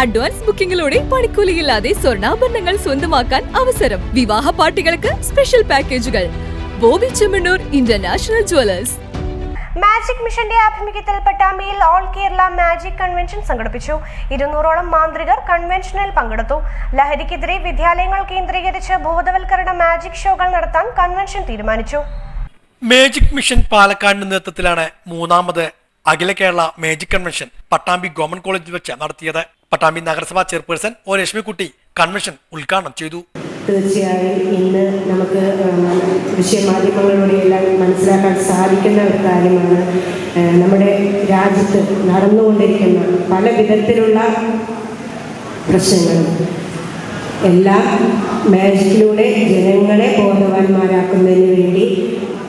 Advance ബുക്കിംഗിലൂടെ പണിക്കൂലിയില്ലാതെ സ്വർണാഭരണങ്ങൾ സ്വന്തമാക്കാൻ അവസരം. വിവാഹ പാർട്ടികൾക്ക് സ്പെഷ്യൽ പാക്കേജുകൾ. Bobby Chemmanur international jewellers. Magic മിഷന്റെ ആഭിമുഖ്യത്തിൽ പട്ടാമ്പിയിൽ ഓൾ കേരള മാജിക് കൺവെൻഷൻ സംഘടിപ്പിച്ചു. ഇരുന്നൂറോളം മാന്ത്രികർ കൺവെൻഷനിൽ പങ്കെടുത്തു. ലഹരിക്കെതിരെ വിദ്യാലയങ്ങൾ കേന്ദ്രീകരിച്ച് ബോധവൽക്കരണ മാജിക് ഷോകൾ നടത്താൻ കൺവെൻഷൻ തീരുമാനിച്ചു. മാജിക് മിഷൻ പാലക്കാടിന്റെ നേതൃത്വത്തിലാണ് മൂന്നാമത് Akhila Kerala magic convention Pattambi government കോളേജിൽ വെച്ച് നടത്തിയത്. പട്ടാമ്പി നഗരസഭാ ചെയർപേഴ്സൺ ഒ രശ്മിക്കുട്ടി കൺവെൻഷൻ ഉദ്ഘാടനം ചെയ്തു. തീർച്ചയായും ഇന്ന് നമുക്ക് ദൃശ്യമാധ്യമങ്ങളിലൂടെയെല്ലാം മനസ്സിലാക്കാൻ സാധിക്കുന്ന ഒരു കാര്യമാണ് നമ്മുടെ രാജ്യത്ത് നടന്നുകൊണ്ടിരിക്കുന്ന പല വിധത്തിലുള്ള പ്രശ്നങ്ങളും. എല്ലാം മാജിക്കിലൂടെ ജനങ്ങളെ ബോധവാന്മാരാക്കുന്നതിന് വേണ്ടി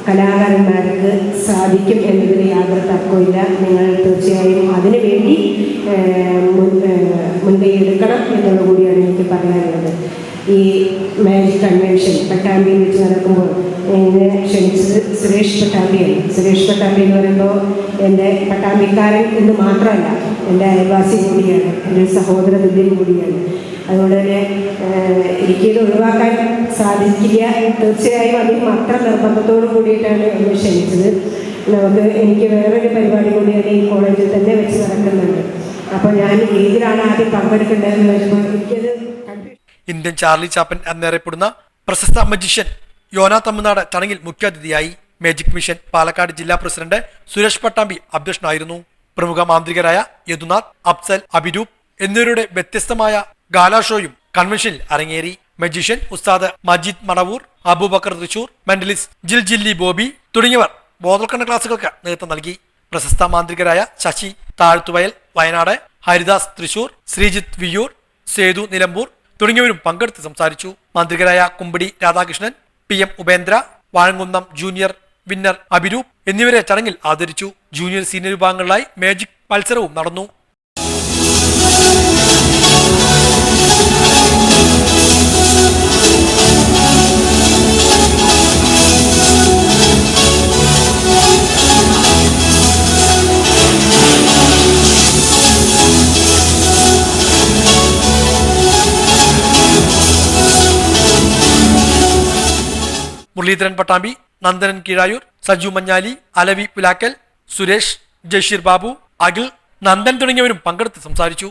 കലാകാരന്മാർക്ക് സാധിക്കും എന്നതിൽ യാതൊരു തർക്കമില്ല നിങ്ങൾ തീർച്ചയായും അതിനു ഈ മാരേജ് കൺവെൻഷൻ പട്ടാമ്പിയിൽ വെച്ച് നടക്കുമ്പോൾ എന്നെ ക്ഷണിച്ചത് സുരേഷ് പട്ടാമ്പിയാണ് സുരേഷ് പട്ടാമ്പി എന്ന് പറയുമ്പോൾ എന്റെ പട്ടാമ്പിക്കാരൻ എന്ന് മാത്രമല്ല എന്റെ അയൽവാസി കൂടിയാണ് എന്റെ സഹോദര തുല്യൻ കൂടിയാണ്. അതുകൊണ്ട് തന്നെ എനിക്കിത് ഒഴിവാക്കാൻ സാധിക്കില്ല. തീർച്ചയായും അതിന് മാത്രം നിർബന്ധത്തോട് കൂടിയിട്ടാണ് എന്നെ ക്ഷണിച്ചത്. നമുക്ക് എനിക്ക് വേറൊരു പരിപാടി കൂടി തന്നെ ഈ കോളേജിൽ തന്നെ വെച്ച് നടക്കുന്നുണ്ട്. അപ്പോൾ ഞാൻ ഏതിലാണ് ആദ്യം പങ്കെടുക്കേണ്ടതെന്ന് വരുമ്പോൾ എനിക്കത് ഇന്ത്യൻ ചാർലി ചാപ്പൻ എന്നറിയപ്പെടുന്ന പ്രശസ്ത മജിഷ്യൻ യോന തമിഴ്നാട് ചടങ്ങിൽ മുഖ്യാതിഥിയായി മാജിക് മിഷൻ പാലക്കാട് ജില്ലാ പ്രസിഡന്റ് സുരേഷ് പട്ടാമ്പി അധ്യക്ഷനായിരുന്നു. പ്രമുഖ മാന്ത്രികരായ യദുനാഥ് അഫ്സൽ അഭിരൂപ് എന്നിവരുടെ വ്യത്യസ്തമായ ഗാലാ ഷോയും കൺവെൻഷനിൽ അരങ്ങേറി. മജീഷ്യൻ ഉസ്താദ് മജീദ് മണവൂർ അബൂബക്കർ തൃശൂർ മെന്റലിസ്റ്റ് ജിൽ ജില്ലി ബോബി തുടങ്ങിയവർ ബോധവൽക്കരണ ക്ലാസുകൾക്ക് നേതൃത്വം നൽകി. പ്രശസ്ത മാന്ത്രികരായ ശശി താഴ്ത്തുവയൽ വയനാട് ഹരിദാസ് തൃശൂർ ശ്രീജിത്ത് വിയൂർ സേതു നിലമ്പൂർ തുടങ്ങിയവരും പങ്കെടുത്ത് സംസാരിച്ചു. മന്ത്രികരായ Kumbadi Radhakrishnan P M Upendra Vazhankunnam junior winner Abhiroop എന്നിവരെ ചടങ്ങിൽ ആദരിച്ചു. ജൂനിയർ സീനിയർ വിഭാഗങ്ങളിലായി മാജിക് മത്സരവും നടന്നു. മുരളീധരൻ പട്ടാമ്പി നന്ദനൻ കീഴായൂർ സജു മഞ്ഞാലി അലവി പുലാക്കൽ സുരേഷ് ജഷീർ ബാബു അഖിൽ നന്ദൻ തുടങ്ങിയവരും പങ്കെടുത്ത് സംസാരിച്ചു.